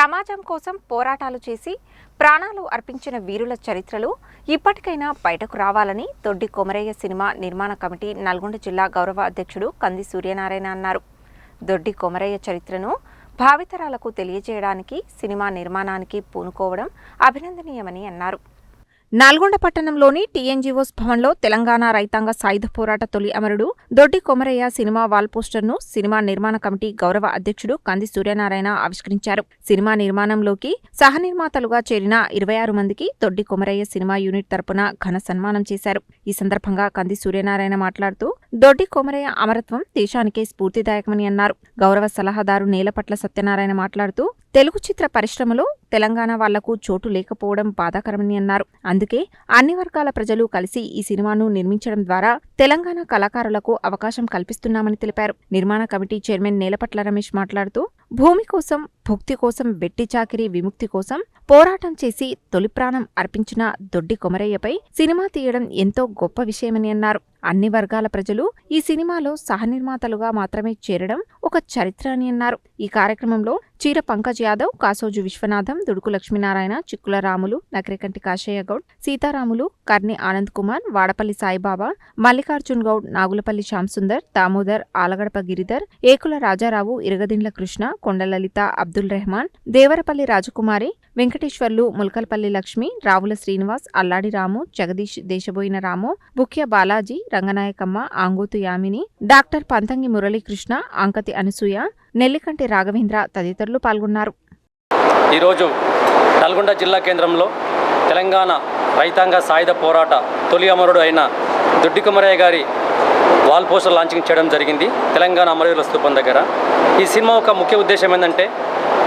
సమాజం కోసం పోరాటాలు చేసి ప్రాణాలు అర్పించిన వీరుల చరిత్రలు ఇప్పటికైనా బయటకు రావాలని దొడ్డి కొమరయ్య సినిమా నిర్మాణ కమిటీ నల్గొండ జిల్లా గౌరవ అధ్యక్షుడు కంది సూర్యనారాయణ అన్నారు. దొడ్డి కొమరయ్య చరిత్రను భావితరాలకు తెలియజేయడానికి సినిమా నిర్మాణానికి పూనుకోవడం అభినందనీయమని అన్నారు. నల్గొండ పట్టణంలోని టీఎన్జీఓస్ భవన్లో తెలంగాణ రైతాంగ సాయుధ పోరాట తొలి అమరుడు దొడ్డి కొమరయ్య సినిమా వాల్ పోస్టర్ను సినిమా నిర్మాణ కమిటీ గౌరవ అధ్యక్షుడు కంది సూర్యనారాయణ ఆవిష్కరించారు. సినిమా నిర్మాణంలోకి సహనిర్మాతలుగా చేరిన ఇరవై ఆరు మందికి దొడ్డి కొమరయ్య సినిమా యూనిట్ తరపున ఘన సన్మానం చేశారు. ఈ సందర్భంగా కంది సూర్యనారాయణ మాట్లాడుతూ దొడ్డి కొమరయ్య అమరత్వం దేశానికే స్ఫూర్తిదాయకమని అన్నారు. గౌరవ సలహాదారు నేలపట్ల సత్యనారాయణ మాట్లాడుతూ తెలుగు చిత్ర పరిశ్రమలో తెలంగాణ వాళ్ళకు చోటు లేకపోవడం బాధాకరమని అన్నారు. అందుకే అన్ని వర్గాల ప్రజలు కలిసి ఈ సినిమాను నిర్మించడం ద్వారా తెలంగాణ కళాకారులకు అవకాశం కల్పిస్తున్నామని తెలిపారు. నిర్మాణ కమిటీ చైర్మన్ నేలపట్ల రమేష్ మాట్లాడుతూ భూమి కోసం భుక్తి కోసం వెట్టి చాకిరి విముక్తి కోసం పోరాటం చేసి తొలి ప్రాణం అర్పించిన దొడ్డి కొమరయ్యపై సినిమా తీయడం ఎంతో గొప్ప విషయమని అన్నారు. అన్ని వర్గాల ప్రజలు ఈ సినిమాలో సహనిర్మాతలుగా మాత్రమే చేరడం ఒక చరిత్ర అని అన్నారు. ఈ కార్యక్రమంలో చీర పంకజ్ యాదవ్ కాసోజు విశ్వనాథం దుడుకు లక్ష్మీనారాయణ చిక్కుల రాములు నకరికంటి కాశయ్య గౌడ్ సీతారాములు కర్ని ఆనంద్ కుమార్ వాడపల్లి సాయిబాబా మల్లికార్జున్ గౌడ్ నాగులపల్లి శ్యాంసుందర్ దామోదర్ ఆలగడప గిరిధర్ ఏకుల రాజారావు ఇరగదిండ్ల కృష్ణ కొండలలిత అబ్దుల్ రెహమాన్ దేవరపల్లి రాజకుమారి వెంకటేశ్వర్లు ముల్కల్పల్లి లక్ష్మి రావుల శ్రీనివాస్ అల్లాడి రాము జగదీష్ దేశబోయిన రాము బుక్య బాలాజీ రంగనాయకమ్మ ఆంగోతు యామిని డాక్టర్ పంతంగి మురళీకృష్ణ అంకతి అనసూయ నెల్లికంటి రాఘవేంద్ర తదితరులు పాల్గొన్నారు. ఈరోజు నల్గొండ జిల్లా కేంద్రంలో తెలంగాణ రైతాంగ సాయుధ పోరాట తొలి అమరుడు అయిన దొడ్డి కుమరయ్య గారి వాల్ పోస్టర్ లాంచింగ్ చేయడం జరిగింది తెలంగాణ అమరవీరుల స్థూపం దగ్గర. ఈ సినిమా ఒక ముఖ్య ఉద్దేశం ఏంటంటే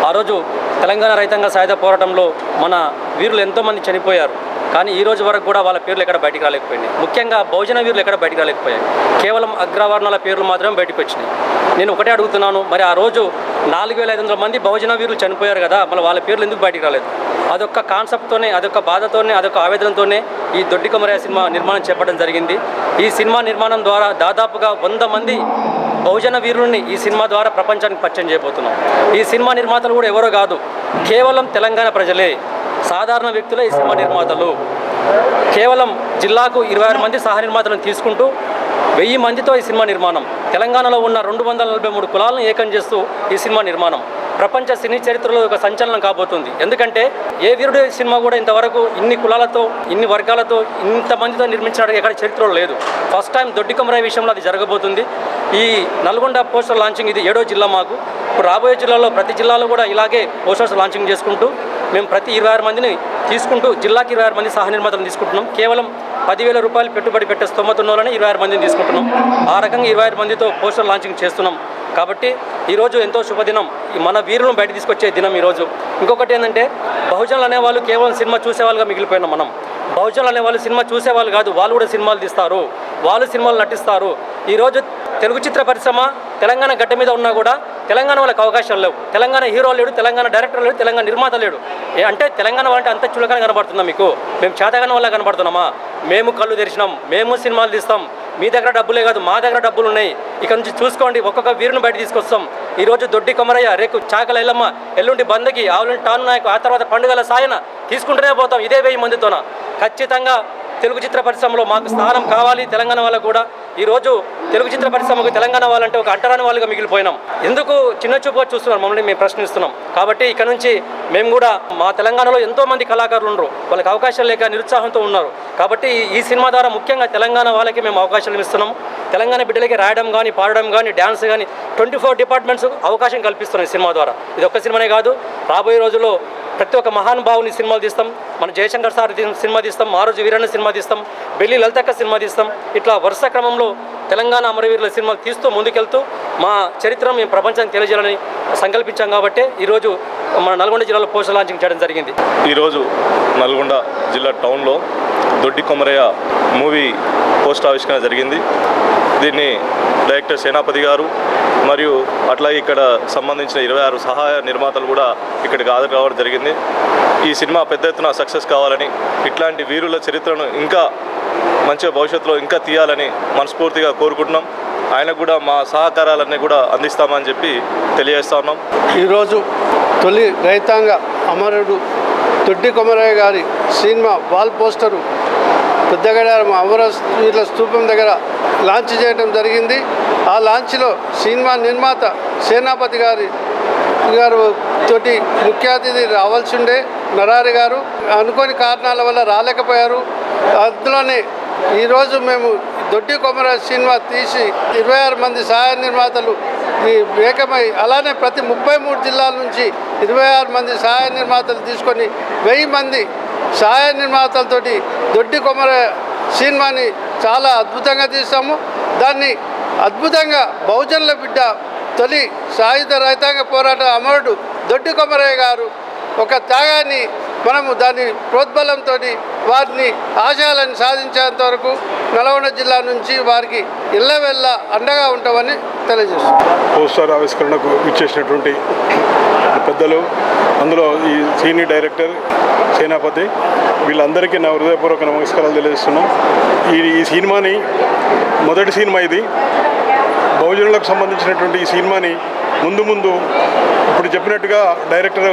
ఆ రోజు తెలంగాణ రైతాంగ సాయుధ పోరాటంలో మన వీరులు ఎంతోమంది చనిపోయారు. కానీ ఈ రోజు వరకు కూడా వాళ్ళ పేర్లు ఎక్కడ బయటకు రాలేకపోయింది ముఖ్యంగా బహుజన వీరులు ఎక్కడ బయటకు రాలేకపోయాయి. కేవలం అగ్రవర్ణాల పేర్లు మాత్రమే బయటకు వచ్చినాయి. నేను ఒకటే అడుగుతున్నాను మరి ఆ రోజు నాలుగు వేల ఐదు వందల మంది బహుజన వీరులు చనిపోయారు కదా మళ్ళీ వాళ్ళ పేర్లు ఎందుకు బయటకు రాలేదు? అదొక కాన్సెప్ట్తోనే అదొక బాధతోనే అదొక ఆవేదనతోనే ఈ దొడ్డి కొమరయ్య సినిమా నిర్మాణం చేపట్టడం జరిగింది. ఈ సినిమా నిర్మాణం ద్వారా దాదాపుగా వంద మంది బహుజన వీరుల్ని ఈ సినిమా ద్వారా ప్రపంచానికి పరిచయం చేయబోతున్నాం. ఈ సినిమా నిర్మాతలు కూడా ఎవరో కాదు కేవలం తెలంగాణ ప్రజలే సాధారణ వ్యక్తులే ఈ సినిమా నిర్మాతలు. కేవలం జిల్లాకు ఇరవై ఆరు మంది సహ నిర్మాతలను తీసుకుంటూ వెయ్యి మందితో ఈ సినిమా నిర్మాణం తెలంగాణలో ఉన్న రెండు వందల నలభై మూడు కులాలను ఏకం చేస్తూ ఈ సినిమా నిర్మాణం. ప్రపంచ సినీ చరిత్రలో ఒక సంచలనం కాబోతుంది. ఎందుకంటే ఏ వీరుడు సినిమా కూడా ఇంతవరకు ఇన్ని కులాలతో ఇన్ని వర్గాలతో ఇంతమందితో నిర్మించడానికి ఎక్కడ చరిత్రలో లేదు. ఫస్ట్ టైం దొడ్డికమరాయి విషయంలో అది జరగబోతుంది. ఈ నల్గొండ పోస్టర్ లాంచింగ్ ఇది ఏడో జిల్లా మాకు. ఇప్పుడు రాబోయే జిల్లాలో ప్రతి జిల్లాలో కూడా ఇలాగే పోస్టర్స్ లాంచింగ్ చేసుకుంటూ మేము ప్రతి ఇరవై ఆరు మందిని తీసుకుంటూ జిల్లాకి ఇరవై ఆరు మంది సహ నిర్మాతలు తీసుకుంటున్నాం. కేవలం పదివేల రూపాయలు పెట్టుబడి పెట్టే స్తోమత ఉన్న వాళ్ళని ఇరవై ఆరు మందిని తీసుకుంటున్నాం. ఆ రకంగా ఇరవై ఆరు మందితో పోస్టర్ లాంచింగ్ చేస్తున్నాం. కాబట్టి ఈరోజు ఎంతో శుభదినం. మన వీరులను బయట తీసుకొచ్చే దినం ఈరోజు. ఇంకొకటి ఏంటంటే బహుజనులు అనేవాళ్ళు కేవలం సినిమా చూసేవాళ్ళుగా మిగిలిపోయిన మనం. బహుజనులు అనేవాళ్ళు సినిమా చూసేవాళ్ళు కాదు వాళ్ళు కూడా సినిమాలు తీస్తారు. వాళ్ళు సినిమాలు నటిస్తారు. ఈరోజు తెలుగు చిత్ర పరిశ్రమ తెలంగాణ గడ్డ మీద ఉన్నా కూడా తెలంగాణ వాళ్ళకి అవకాశాలు లేవు. తెలంగాణ హీరో లేడు తెలంగాణ డైరెక్టర్ లేడు తెలంగాణ నిర్మాత లేడు. ఏ అంటే తెలంగాణ వాళ్ళంటే అంత చులకన కనబడుతుందా మీకు? మేము చేతగాన వల్ల కనబడుతున్నామా? మేము కళ్ళు తెరిచినాం మేము సినిమాలు తీస్తాం. మీ దగ్గర డబ్బులే కాదు మా దగ్గర డబ్బులు ఉన్నాయి ఇక నుంచి చూసుకోండి ఒక్కొక్క వీరుని బయట తీసుకొస్తాం. ఈరోజు దొడ్డి కొమరయ్య రేపు చాకల ఎల్లమ్మ ఎల్లుండి బందకి ఆవులంటి టాను నాయకు ఆ తర్వాత పండుగల సాయన తీసుకుంటూనే పోతాం ఇదే వెయ్యి మందితోన. ఖచ్చితంగా తెలుగు చిత్ర పరిశ్రమలో మాకు స్థానం కావాలి తెలంగాణ వాళ్ళకు కూడా. ఈరోజు తెలుగు చిత్ర పరిశ్రమకు తెలంగాణ వాళ్ళంటే ఒక అంటరాని వాళ్ళుగా మిగిలిపోయినాం. ఎందుకు చిన్న చూపుగా చూస్తున్నారు? మమ్మల్ని మేము ప్రశ్నిస్తున్నాం. కాబట్టి ఇక్కడ నుంచి మేము కూడా మా తెలంగాణలో ఎంతో మంది కళాకారులు ఉన్నారు వాళ్ళకి అవకాశాలు లేక నిరుత్సాహంతో ఉన్నారు. కాబట్టి ఈ సినిమా ద్వారా ముఖ్యంగా తెలంగాణ వాళ్ళకి మేము అవకాశాలు ఇస్తున్నాం. తెలంగాణ బిడ్డలకి రాయడం కానీ పాడడం కానీ డ్యాన్స్ కానీ ట్వంటీ ఫోర్ డిపార్ట్మెంట్స్ అవకాశం కల్పిస్తున్నాయి సినిమా ద్వారా. ఇది ఒక్క సినిమానే కాదు. రాబోయే రోజుల్లో ప్రతి ఒక్క మహానుభావుని సినిమాలు తీస్తాం. మన జయశంకర్ సార్ సినిమా తీస్తాం. మారోజు వీరన్న సినిమా తీస్తాం. బెల్లి లలితక్క సినిమా తీస్తాం. ఇట్లా వరుస క్రమంలో తెలంగాణ అమరవీరుల సినిమాలు తీస్తూ ముందుకెళ్తూ మా చరిత్ర మేము ప్రపంచానికి తెలియజేయాలని సంకల్పించాం కాబట్టి ఈరోజు మన నల్గొండ జిల్లాలో పోస్టర్ లాంచింగ్ చేయడం జరిగింది. ఈరోజు నల్గొండ జిల్లా టౌన్లో దొడ్డి కొమరయ్య మూవీ పోస్ట్ ఆవిష్కరణ జరిగింది. దీన్ని డైరెక్టర్ సేనాపతి గారు మరియు అట్లాగే ఇక్కడ సంబంధించిన ఇరవై ఆరు సహాయ నిర్మాతలు కూడా ఇక్కడికి హాజరు కావడం జరిగింది. ఈ సినిమా పెద్ద ఎత్తున సక్సెస్ కావాలని ఇట్లాంటి వీరుల చరిత్రను ఇంకా మంచిగా భవిష్యత్తులో ఇంకా తీయాలని మనస్ఫూర్తిగా కోరుకుంటున్నాం. ఆయనకు కూడా మా సహకారాలన్నీ కూడా అందిస్తామని చెప్పి తెలియజేస్తా ఉన్నాం. ఈరోజు తొలి రైతాంగ అమరుడు తొడ్డి కొమరయ్య గారి సినిమా వాల్ పోస్టరు పెద్దగడారం అమరవీరుల స్తూపం దగ్గర లాంచ్ చేయడం జరిగింది. ఆ లాంచ్లో సినిమా నిర్మాత సేనాపతి గారి గారు తోటి ముఖ్య అతిథి రావాల్సి ఉండే నరారి గారు. అనుకోని కారణాల వల్ల రాలేకపోయారు. అందులోనే ఈరోజు మేము దొడ్డి కొమర సినిమా తీసి ఇరవై ఆరు మంది సహాయ నిర్మాతలు ఈ ఏకమై అలానే ప్రతి ముప్పై మూడు జిల్లాల నుంచి ఇరవై ఆరు మంది సహాయ నిర్మాతలు తీసుకొని వెయ్యి మంది సహాయ నిర్మాతలతోటి దొడ్డి కొమర సినిమాని చాలా అద్భుతంగా తీస్తాము. దాన్ని అద్భుతంగా బహుజనుల బిడ్డ తొలి సాయుధ రైతాంగ పోరాట అమరుడు దొడ్డి కొమరయ్య గారు ఒక త్యాగాన్ని మనము దాని ప్రోద్బలంతో వారిని ఆశయాలను సాధించేంత వరకు నల్గొండ జిల్లా నుంచి వారికి ఇళ్ళవెళ్ళ అండగా ఉంటామని తెలియజేస్తున్నాం. పోస్టర్ ఆవిష్కరణకు ఇచ్చేసినటువంటి పెద్దలు అందులో ఈ సీనియర్ డైరెక్టర్ సేనాపతి వీళ్ళందరికీ నా హృదయపూర్వక నమస్కారాలు తెలియజేస్తున్నాం. ఈ ఈ సినిమాని మొదటి సినిమా ఇది. బహుజనులకు సంబంధించినటువంటి ఈ సినిమాని ముందు ముందు ఇప్పుడు చెప్పినట్టుగా డైరెక్టర్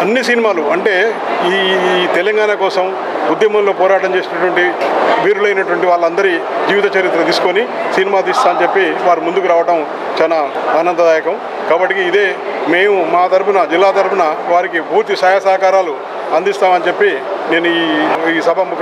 అన్ని సినిమాలు అంటే ఈ తెలంగాణ కోసం ఉద్యమంలో పోరాటం చేసినటువంటి వీరులైనటువంటి వాళ్ళందరి జీవిత చరిత్ర తీసుకొని సినిమా తీస్తా అని చెప్పి వారు ముందుకు రావడం చాలా ఆనందదాయకం. కాబట్టి ఇదే మేము మా తరపున జిల్లా తరఫున వారికి పూర్తి సహాయ సహకారాలు అందిస్తామని చెప్పి నేను ఈ ఈ సభ